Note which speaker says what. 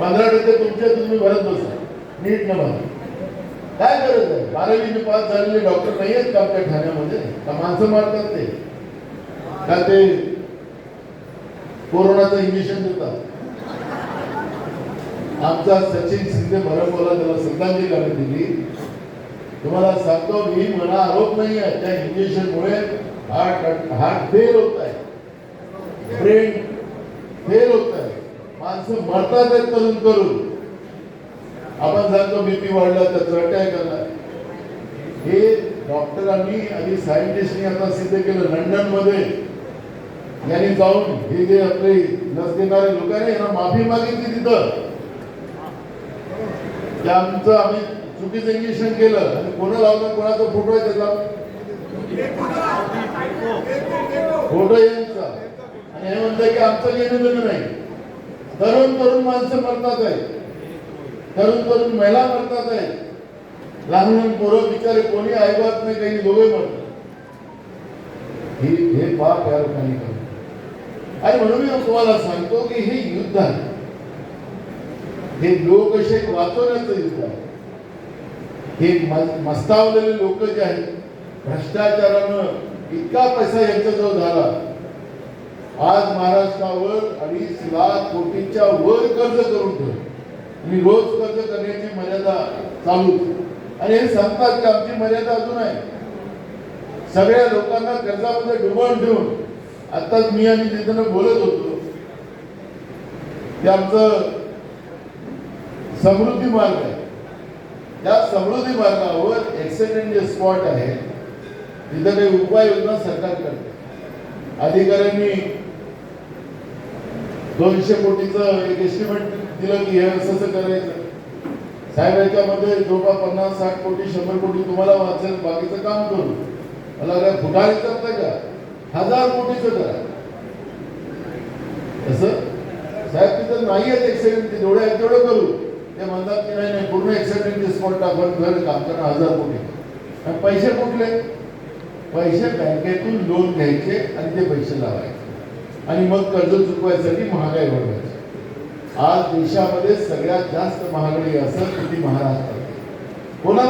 Speaker 1: पंधरा टक्के तुमच्या तुम्ही भरत बसा. नीट न भरा. काय गरज आहे? बारावीने पास झालेले डॉक्टर नाही आहेत का आपल्या ठाण्यामध्ये? का माणसं मारतात ते? का ते कोरोनाचं इंजेक्शन देतात? आमचा सचिन शिंदे भरमोला त्याला श्रद्धांजली आम्ही दिली. तुम्हाला सांगतो मी मला आरोप नाही आहे. त्या इंजेक्शनमुळे हार्ट हार्ट फेल होत आहे. ब्रेन फेल होत आहे. माणसं मरतात तरुण तरुण. आपण सांगतो बीपी वाढला त्याचं अटॅक आला हे डॉक्टरांनी आणि सायंटिस्टनी आता सिद्ध केलं लंडनमध्ये यांनी जाऊन हे जे आपले लस देणारे लोक आहे यांना माफी मागितली तिथं. की आमचं आम्ही चुकीचं इंजेक्शन केलं. आणि कोणा लावलं कोणाचा फोटो आहे त्याचा? फोटो यांचा. आणि हे म्हणतं की आमचं घेणं देणं नाही. तरुण तरुण माणसं मरतात आहे. तरुण तरुण महिला मरतात आहे. लहान लहान पोरं बिचारे कोणी ऐकत नाही काही दोघे मरतात. हे हे पाप या लोकांनी करू आणि म्हणून मी तुम्हाला सांगतो की हे युद्ध आहे. हे लोकशाही वाचवण्याचं युद्ध आहे. हे मस्तावलेले लोक जे आहेत भ्रष्टाचारानं इतका पैसा यांच्याजवळ झाला. आज महाराष्ट्रावर अडीच लाख कोटीच्या वर कर्ज करून ठेवलं आणि रोज कर्ज करण्याची मर्यादा चालू आणि हे सांगतात की आमची मर्यादा अजून आहे. सगळ्या लोकांना कर्जामध्ये डुबवून ठेवून आताच मी आणि तिथं बोलत होतो की आमचं समृद्धी मार्ग आहे. त्या समृद्धी मार्गावर ऍक्सिडेंट जे स्पॉट आहे. तिथं काही उपाययोजना सरकार करते. अधिकाऱ्यांनी दोनशे कोटीचं एक एस्टिमेट दिलं की हे असं असं करायचं. साहेब याच्यामध्ये जवळपास पन्नास साठ कोटी शंभर कोटी तुम्हाला वाचेल बाकीचं काम करू. मला काय फुटारी करता का? हजार कोटीचं करा. तसं? साहेब तिथं नाही आहेत एक्सिडेंट जेवढे आहेत तेवढं करू. ते म्हणतात की नाही नाही पूर्ण ऍक्सिडेंट स्पॉट टाकून घर काम करणं हजार कोटी. आणि पैसे कुठले? पैसे बँकेतून लोन घ्यायचे आणि ते पैसे लावायचे. आणि मग कर्ज चुकवायसाठी महागाई वाढवायची. आज देशामध्ये सगळ्यात जास्त महागाई असं ती महाराष्ट्रात कोणाला